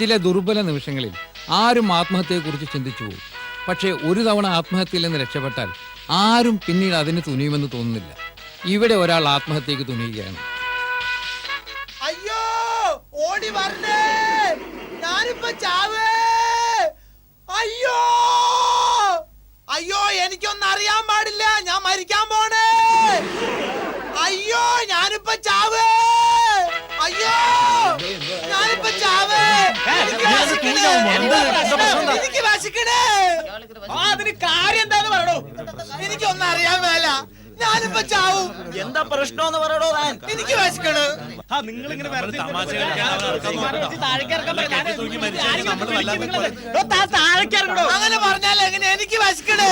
ചില ദുർബല നിമിഷങ്ങളിൽ ആരും ആത്മഹത്യയെക്കുറിച്ച് ചിന്തിച്ചു പോകും. പക്ഷേ ഒരു തവണ ആത്മഹത്യയിൽ നിന്ന് രക്ഷപ്പെട്ടാൽ ആരും പിന്നീട് അതിന് തുനിയുമെന്ന് തോന്നുന്നില്ല. ഇവിടെ ഒരാൾ ആത്മഹത്യക്ക് തുനിയുകയാണ്. അയ്യോ ഓടി വരണേ. ഞാനിപ്പോ എനിക്ക് വശിക്കണേ. അതിന് കാര്യം എന്താന്ന് പറയണോ എനിക്കൊന്നും അറിയാൻ മേല. ഞാനിപ്പോ ചാവും. എന്താ പ്രശ്നം പറയണോ താൻ. എനിക്ക് വിശക്കണ്. നിങ്ങൾ ഇങ്ങനെ അങ്ങനെ പറഞ്ഞാൽ എങ്ങനെ? എനിക്ക് വശിക്കണേ.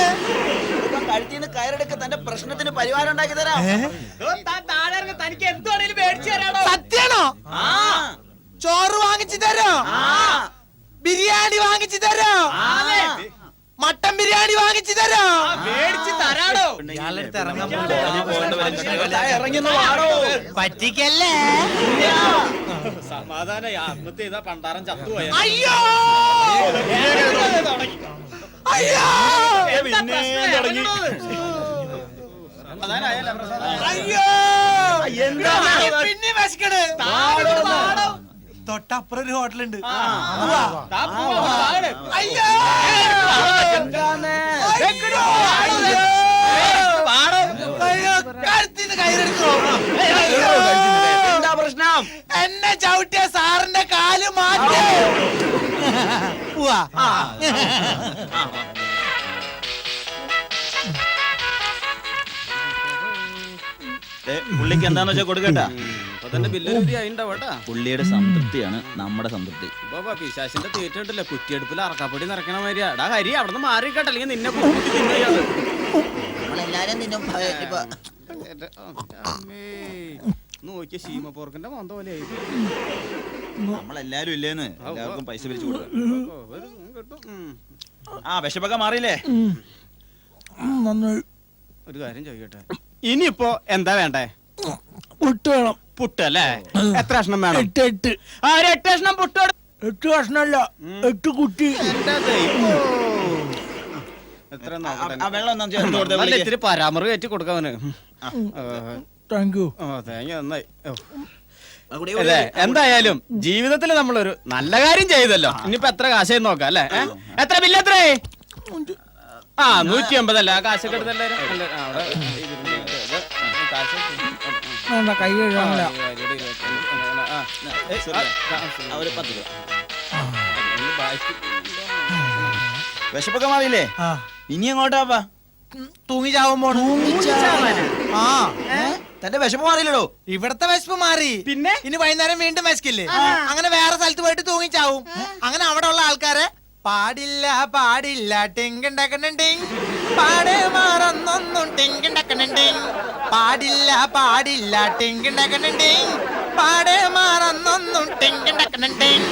കയറെടുക്ക തന്റെ പ്രശ്നത്തിന് പരിഹാരം ഉണ്ടാക്കി തരാം. തനിക്ക് മേടിച്ചു തരാണോ സത്യാണോ? ആ. ചോറ് വാങ്ങിച്ചു തരോ? ആ. ബിരിയാണി വാങ്ങിച്ചു തരോ. മട്ടൻ ബിരിയാണി വാങ്ങിച്ചു തരോ. മേടിച്ചു തരാണോ ഇറങ്ങുന്ന വാടോ. പറ്റിക്കല്ലേ? സമാധാന ആത്മഹത്യ ചെയ്ത പണ്ടാരം ചത്തുപോയ. അയ്യോ! അയ്യോ! അയ്യോ! എന്താ പിന്നെ വിശക്കണ്. തൊട്ടപ്പുറം ഒരു ഹോട്ടലുണ്ട് എന്താ പ്രശ്നം എന്നെ ചവിട്ടിയ സാറിന്റെ കാൽ മാറ്റി. പുള്ളിക്ക് എന്താന്ന് വെച്ചാ കൊടുക്കട്ടാ അപ്പൊ തന്നെ ബില്ല് റെഡി ആയിണ്ടാവട്ടാ പുള്ളിയുടെ സംതൃപ്തിയാണ് നമ്മുടെ സംതൃപ്തി. പിശാശിന്റെ തീറ്റുണ്ടല്ലോ കുറ്റിയെടുപ്പിൽ അറക്കാപ്പൊടി നിറക്കണ മാതിരി എടാ ഹരി അവിടുന്ന് മാറിക്കട്ടെ അല്ലെങ്കിൽ നിന്നെ കുത്തി തിന്നയാണ് നമ്മളെല്ലാരും നിന്നും നോക്കിയ ശീമ പോർക്കിന്റെ മന്ത പോലെ ആയി. നമ്മളെല്ലാരും ഇല്ലേന്ന് എല്ലാവർക്കും പൈസ പിരിച്ചു കൊടുക്കാം. ആ വിഷപ്പൊക്കെ മാറിയില്ലേ? ഒരു കാര്യം ചോദിക്കട്ടെ? ഇനിയിപ്പോ എന്താ വേണ്ടേ? വേണം പുട്ട് അല്ലേ എത്ര കഷ്ണം വേണം? എട്ട് എട്ട്. ആ ഒരു എട്ട് കഷ്ണം പുട്ട് എട്ട് കഷ്ണല്ല എട്ട് കുട്ടി. ഇത്തിരി പരാമറ് കയറ്റി കൊടുക്കാവന് താങ്ക് യു ഓ തേങ്ങ നന്നായി. കുടി. എന്തായാലും ജീവിതത്തിൽ നമ്മളൊരു നല്ല കാര്യം ചെയ്തല്ലോ. ഇനിയിപ്പോ എത്ര കാശായി നോക്കാം അല്ലേ? എത്ര ബില്ല് എത്രേ ആ നൂറ്റി അമ്പതല്ലേ? ആ കാശൊക്കെ എടുത്തല്ലാരും വേണ്ട കൈ ആ, കഴുകാനില്ല ഒരു പത്ത് രൂപ. ഇനി എങ്ങോട്ടാ വിശപ്പൊക്കെ മാറിയില്ലേ? ആ. ഇനി എങ്ങോട്ടാപ്പാ? തൂങ്ങി ചാവാൻ പോണു. ആ. തന്റെ വിശപ്പ് മാറിയില്ലടോ. ഇവിടത്തെ വിശപ്പ് മാറി. പിന്നെ? ഇനി വൈകുന്നേരം വീണ്ടും വിശക്കില്ലേ? അങ്ങനെ വേറെ സ്ഥലത്ത് പോയിട്ട് തൂങ്ങിച്ചാവും. അങ്ങനെ അവിടെ ഉള്ള ആൾക്കാരെ പാടില്ല പാടില്ല ടിങ്കുണ്ടാക്കണുണ്ടിങ് പാടെ മാറുന്നൊന്നും ടിങ്കുണ്ടാക്കണുണ്ടിങ് പാടില്ല പാടില്ല. ടിങ്കുണ്ടാക്കണുണ്ടിങ് പാടേ മാറന്നൊന്നും ടിങ്കുണ്ടാക്കണുണ്ടിങ്